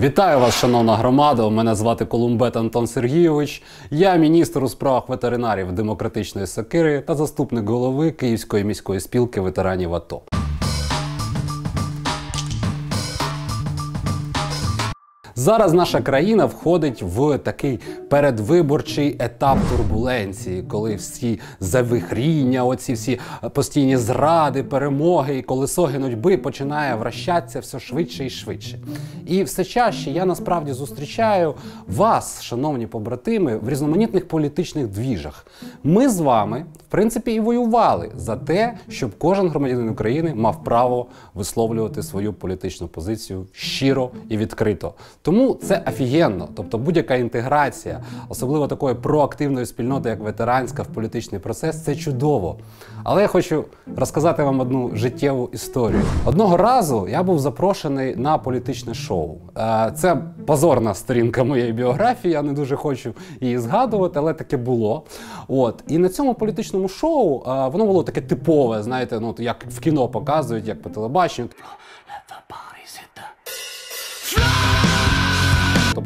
Вітаю вас, шановна громада. Мене звати Колумбет Антон Сергійович. Я міністр у справах ветеринарів демократичної сакири та заступник голови Київської міської спілки ветеранів АТО. Зараз наша країна входить в такий передвиборчий етап турбуленції, коли всі завихріння, оці всі постійні зради, перемоги і колесо геночби починає вращатися все швидше і швидше. І все чаще я насправді зустрічаю вас, шановні побратими, в різноманітних політичних двіжах. Ми з вами, в принципі, і воювали за те, щоб кожен громадянин України мав право висловлювати свою політичну позицію щиро і відкрито. Тому це офігенно. Тобто будь-яка інтеграція, особливо такої проактивної спільноти, як ветеранська в політичний процес, це чудово. Але я хочу розказати вам одну життєву історію. Одного разу я був запрошений на політичне шоу. Е, Це позорна сторінка моєї біографії. Я не дуже хочу її згадувати, але таке було. От і на цьому політичному шоу е, воно було таке типове, знаєте, ну як в кіно показують, як по телебаченню.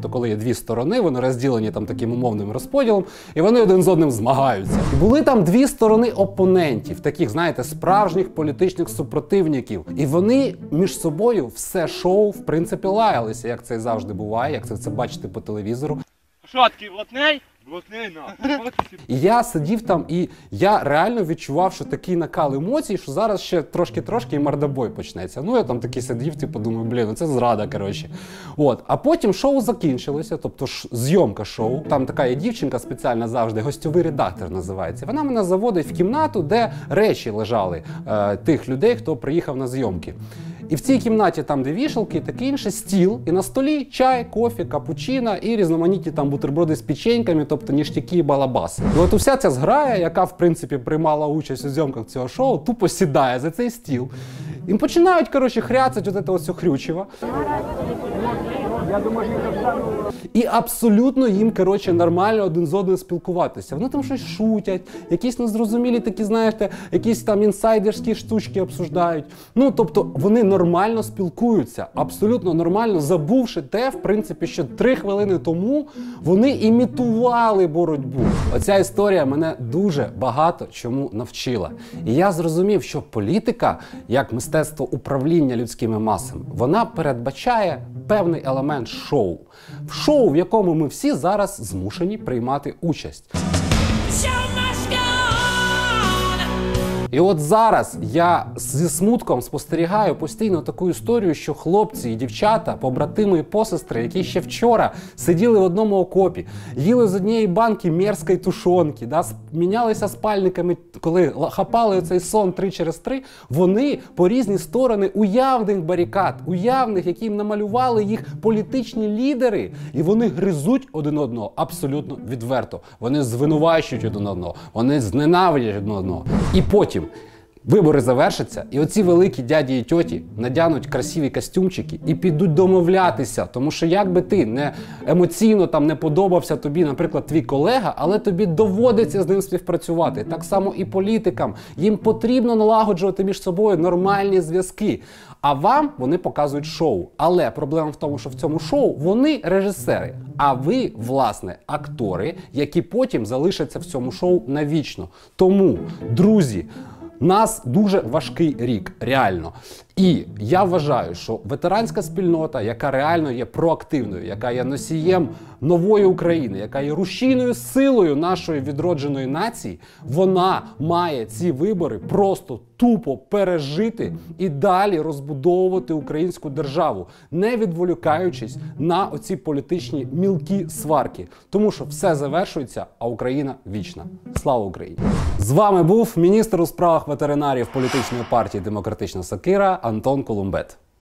Тобто, коли є дві сторони, вони розділені там таким умовним розподілом, і вони один з одним змагаються. І були там дві сторони опонентів, таких, знаєте, справжніх політичних супротивників. І вони між собою все шоу, в принципі, лаялися, як це і завжди буває, як це, це бачите по телевізору. Що такий блатний? Я сидів там, і я реально відчував, що такий накал емоцій, що зараз ще трошки-трошки і мордобой почнеться. Ну я там такий сидів, типу, думаю, блін, ну це зрада, коротше. От. А потім шоу закінчилося, тобто ж, зйомка шоу. Там така є дівчинка спеціальна завжди, гостьовий редактор називається. Вона мене заводить в кімнату, де речі лежали е, тих людей, хто приїхав на зйомки. І в цій кімнаті, там, де вішалки, таке інше, стіл, і на столі чай, кофі, капучино і різноманітні там бутерброди з печеньками, тобто ніштяки і балабаси. І от уся ця зграя, яка в принципі приймала участь у зйомках цього шоу, тупо сідає за цей стіл. І починають, коротше, хряцать от це ось хрючево. І абсолютно їм коротше нормально один з одним спілкуватися. Вони там щось шутять, якісь незрозумілі такі, знаєте, якісь там інсайдерські штучки обсуждають. Ну тобто вони нормально спілкуються, абсолютно нормально, забувши те, в принципі, що три хвилини тому вони імітували боротьбу. Оця історія мене дуже багато чому навчила. І я зрозумів, що політика, як мистецтво управління людськими масами, вона передбачає певний елемент шоу. В шоу, в якому ми всі зараз змушені приймати участь. І от зараз я зі смутком спостерігаю постійно таку історію, що хлопці і дівчата, побратими і посестри, які ще вчора сиділи в одному окопі, їли з однієї банки мерзкої тушонки, да, мінялися спальниками, коли хапали цей сон три через три, вони по різні сторони уявних барикад, уявних, які їм намалювали їх політичні лідери, і вони гризуть один одного абсолютно відверто. Вони звинувачують один одного, вони зненавидять один одного. І потім. him. Вибори завершаться, і оці великі дяді і тьоті надянуть красиві костюмчики і підуть домовлятися. Тому що як би ти не емоційно там не подобався тобі, наприклад, твій колега, але тобі доводиться з ним співпрацювати. Так само і політикам. Їм потрібно налагоджувати між собою нормальні зв'язки. А вам вони показують шоу. Але проблема в тому, що в цьому шоу вони режисери. А ви, власне, актори, які потім залишаться в цьому шоу навічно. Тому, друзі. Нас дуже важкий рік, реально. І я вважаю, що ветеранська спільнота, яка реально є проактивною, яка є носієм нової України, яка є рушійною силою нашої відродженої нації, вона має ці вибори просто тупо пережити і далі розбудовувати українську державу, не відволікаючись на оці політичні мілкі сварки, тому що все завершується, а Україна вічна. Слава Україні! З вами був міністр у справах ветеринарів політичної партії Демократична Сакира Антон Колумбет.